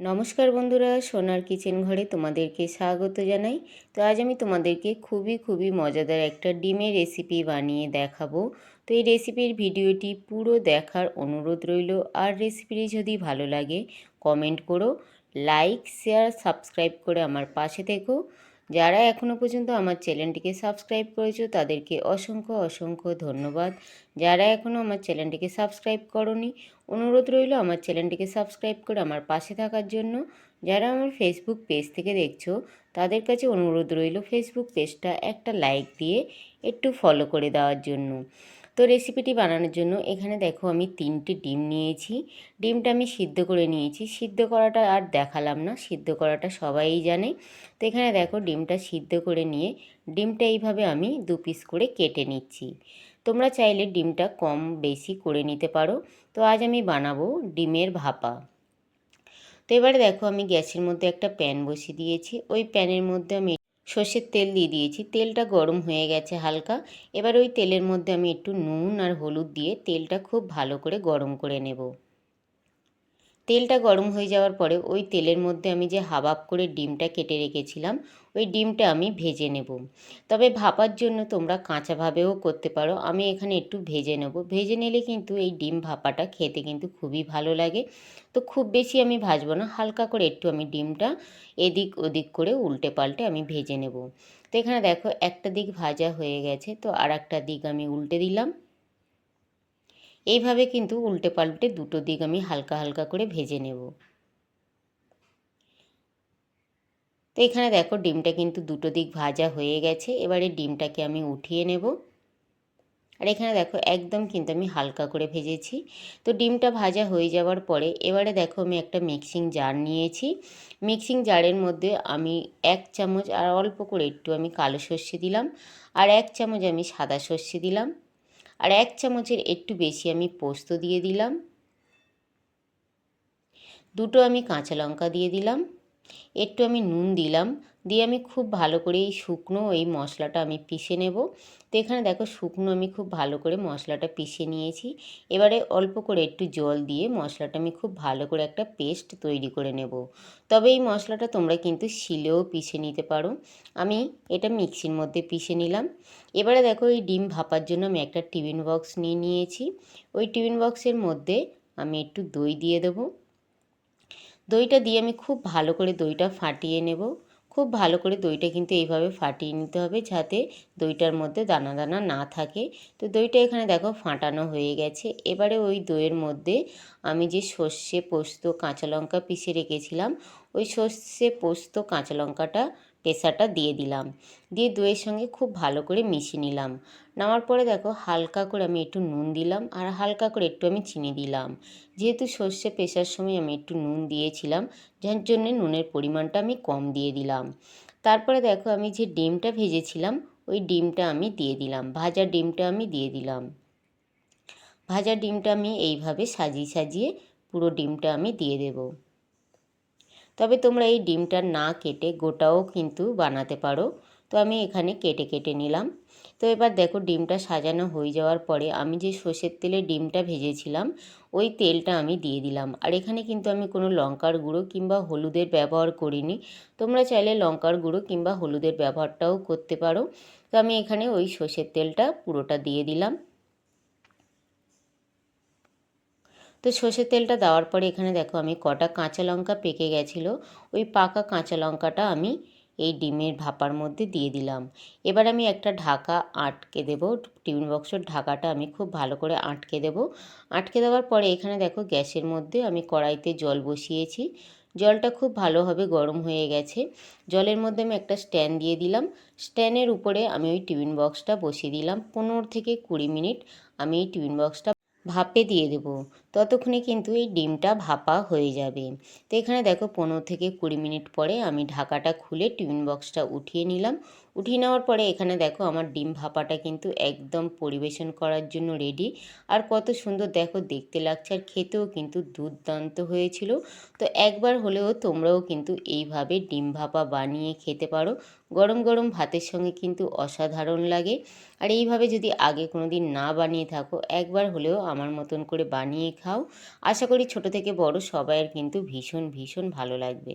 নমস্কার বন্ধুরা, সোনার কিচেন ঘরে তোমাদেরকে স্বাগত জানাই। তো আজ আমি তোমাদেরকে খুবই খুবই মজাদার একটা ডিমের রেসিপি বানিয়ে দেখাবো। তো এই রেসিপির ভিডিওটি পুরো দেখার অনুরোধ রইল। আর রেসিপিটি যদি ভালো লাগে কমেন্ট করো লাইক শেয়ার সাবস্ক্রাইব করে আমার পাশে থেকো। যারা এখনও পর্যন্ত আমার চ্যানেলটিকে সাবস্ক্রাইব করেছ, তাদেরকে অসংখ্য অসংখ্য ধন্যবাদ। যারা এখনও আমার চ্যানেলটিকে সাবস্ক্রাইব করনি, অনুরোধ রইল আমার চ্যানেলটিকে সাবস্ক্রাইব করে আমার পাশে থাকার জন্য। যারা আমার ফেসবুক পেজ থেকে দেখছ, তাদের কাছে অনুরোধ রইল ফেসবুক পেজটা একটা লাইক দিয়ে একটু ফলো করে দেওয়ার জন্য। তো রেসিপিটি বানানোর জন্য এখানে দেখো আমি তিনটে ডিম নিয়েছি। ডিমটা আমি সিদ্ধ করে নিয়েছি। সিদ্ধ করাটা আর দেখালাম না, সিদ্ধ করাটা সবাই জানে। তো এখানে দেখো ডিমটা সিদ্ধ করে নিয়ে ডিমটা এইভাবে আমি দু পিস করে কেটে নিচ্ছি। তোমরা চাইলে ডিমটা কম বেশি করে নিতে পারো। তো আজ আমি বানাবো ডিমের ভাপা। তো এবারে দেখো আমি গ্যাসের মধ্যে একটা প্যান বসিয়ে দিয়েছি। ওই প্যানের মধ্যে আমি সর্ষের তেল দিয়ে দিয়েছি। তেলটা গরম হয়ে গেছে হালকা। এবার ওই তেলের মধ্যে আমি একটু নুন আর হলুদ দিয়ে তেলটা খুব ভালো করে গরম করে নেব। তেলটা গরম হয়ে যাওয়ার পরে ওই তেলের মধ্যে আমি যে হাবাব করে ডিমটা কেটে রেখেছিলাম, ওই ডিমটা আমি ভেজে নেব। তবে ভাপার জন্য তোমরা কাঁচাভাবেও করতে পারো, আমি এখানে একটু ভেজে নেব। ভেজে নিলে কিন্তু এই ডিম ভাপাটা খেতে কিন্তু খুবই ভালো লাগে। তো খুব বেশি আমি ভাজবো না, হালকা করে একটু আমি ডিমটা এদিক ওদিক করে উল্টে পাল্টে আমি ভেজে নেব। তো এখানে দেখো একটা দিক ভাজা হয়ে গেছে, তো আর একটা দিক আমি উল্টে দিলাম। এইভাবে কিন্তু উল্টে পাল্টে দুটো দিক আমি হালকা হালকা করে ভেজে নেব। তো এখানে দেখো ডিমটা কিন্তু দুটো দিক ভাজা হয়ে গেছে, এবারে ডিমটাকে আমি উঠিয়ে নেব। আর এখানে দেখো একদম কিন্তু আমি হালকা করে ভেজেছি। তো ডিমটা ভাজা হয়ে যাওয়ার পরে এবারে দেখো আমি একটা মিক্সিং জার নিয়েছি। মিক্সিং জারের মধ্যে আমি এক চামচ আর অল্প করে একটু আমি কালো সর্ষে দিলাম, আর এক চামচ আমি সাদা সর্ষে দিলাম। আর এক চামচের একটু বেশি আমি পোস্ত দিয়ে দিলাম। দুটো আমি কাঁচা লঙ্কা দিয়ে দিলাম। একটু আমি নুন দিলাম, দিয়ে আমি খুব ভালো করে এই শুকনো এই মশলাটা আমি পিষে নেব। তো এখানে দেখো শুকনো আমি খুব ভালো করে মশলাটা পিষে নিয়েছি। এবারে অল্প করে একটু জল দিয়ে মশলাটা আমি খুব ভালো করে একটা পেস্ট তৈরি করে নেব। তবে এই মশলাটা তোমরা কিন্তু শিলেও পিষে নিতে পারো। আমি এটা মিক্সির মধ্যে পিষে নিলাম। এবারে দেখো এই ডিম ভাপার জন্য আমি একটা টিফিন বক্স নিয়ে নিয়েছি। ওই টিফিন বক্সের মধ্যে আমি একটু দই দিয়ে দেবো। দইটা দিয়ে আমি খুব ভালো করে দইটা ফাটিয়ে নেব। খুব ভালো করে দইটা কিন্তু এইভাবে ফাটিয়ে নিতে হবে যাতে দইটার মধ্যে দানা দানা না থাকে। তো দইটা এখানে দেখো ফাটানো হয়ে গেছে। এবারে ওই দইয়ের মধ্যে আমি যে সর্ষে পোস্ত, কাঁচা লঙ্কা পিষে রেখেছিলাম ওই সর্ষে পোস্ত, কাঁচা লঙ্কাটা পেশাটা দিয়ে দিলাম। দিয়ে দইয়ের সঙ্গে খুব ভালো করে মিশিয়ে নিলাম। নামার পরে দেখো হালকা করে আমি একটু নুন দিলাম আর হালকা করে একটু আমি চিনি দিলাম। যেহেতু সর্ষে পেশার সময় আমি একটু নুন দিয়েছিলাম, যার জন্যে নুনের পরিমাণটা আমি কম দিয়ে দিলাম। তারপরে দেখো আমি যে ডিমটা ভেজেছিলাম, ওই ডিমটা আমি দিয়ে দিলাম, ভাজা ডিমটা আমি দিয়ে দিলাম। ভাজা ডিমটা আমি এইভাবে সাজিয়ে সাজিয়ে পুরো ডিমটা আমি দিয়ে দেবো। তবে তোমরা এই ডিমটা না কেটে গোটাও কিন্তু বানাতে পারো। তো আমি এখানে কেটে কেটে নিলাম। তো এবার দেখো ডিমটা সাজানো হয়ে যাওয়ার পরে আমি যে সর্ষের তেলে ডিমটা ভেজেছিলাম, ওই তেলটা আমি দিয়ে দিলাম। আর এখানে কিন্তু আমি কোনো লঙ্কার গুঁড়ো কিংবা হলুদের ব্যবহার করিনি। তোমরা চাইলে লঙ্কার গুঁড়ো কিংবা হলুদের ব্যবহারটাও করতে পারো। তো আমি এখানে ওই সর্ষের তেলটা পুরোটা দিয়ে দিলাম। তো সর্ষের তেলটা দেওয়ার পরে এখানে দেখো আমি কটা কাঁচা লঙ্কা পেকে গেছিল। ওই পাকা কাঁচা লঙ্কাটা আমি এই ডিমের ভাপার মধ্যে দিয়ে দিলাম। এবার আমি একটা ঢাকা আটকে দেব। টিফিন বক্সের ঢাকাটা আমি খুব ভালো করে আটকে দেব। আটকে দেওয়ার পরে এখানে দেখো গ্যাসের মধ্যে আমি কড়াইতে জল বসিয়েছি। জলটা খুব ভালোভাবে গরম হয়ে গেছে। জলের মধ্যে আমি একটা স্ট্যান্ড দিয়ে দিলাম। স্ট্যান্ডের উপরে আমি ওই টিফিন বক্সটা বসিয়ে দিলাম। পনেরো থেকে কুড়ি মিনিট আমি এই টিফিন বক্সটা ভাপে দিয়ে দেব। ততক্ষণে কিন্তু এই ডিমটা ভাপা হয়ে যাবে। তো এখানে দেখো পনেরো থেকে কুড়ি মিনিট পরে আমি ঢাকাটা খুলে টিফিন বক্সটা উঠিয়ে নিলাম। উঠিয়ে নেওয়ার পরে এখানে দেখো আমার ডিম ভাপাটা কিন্তু একদম পরিবেশন করার জন্য রেডি আর কত সুন্দর দেখো দেখতে লাগছে আর খেতেও কিন্তু দুর্দান্ত হয়েছিল। তো একবার হলেও তোমরাও কিন্তু এইভাবে ডিম ভাপা বানিয়ে খেতে পারো। গরম গরম ভাতের সঙ্গে কিন্তু অসাধারণ লাগে। আর এইভাবে যদি আগে কোনো দিন না বানিয়ে থাকো, একবার হলেও আমার মতন করে বানিয়ে খাও। আশা করি ছোট থেকে বড় সবাইয়ের কিন্তু ভীষণ ভীষণ ভালো লাগবে।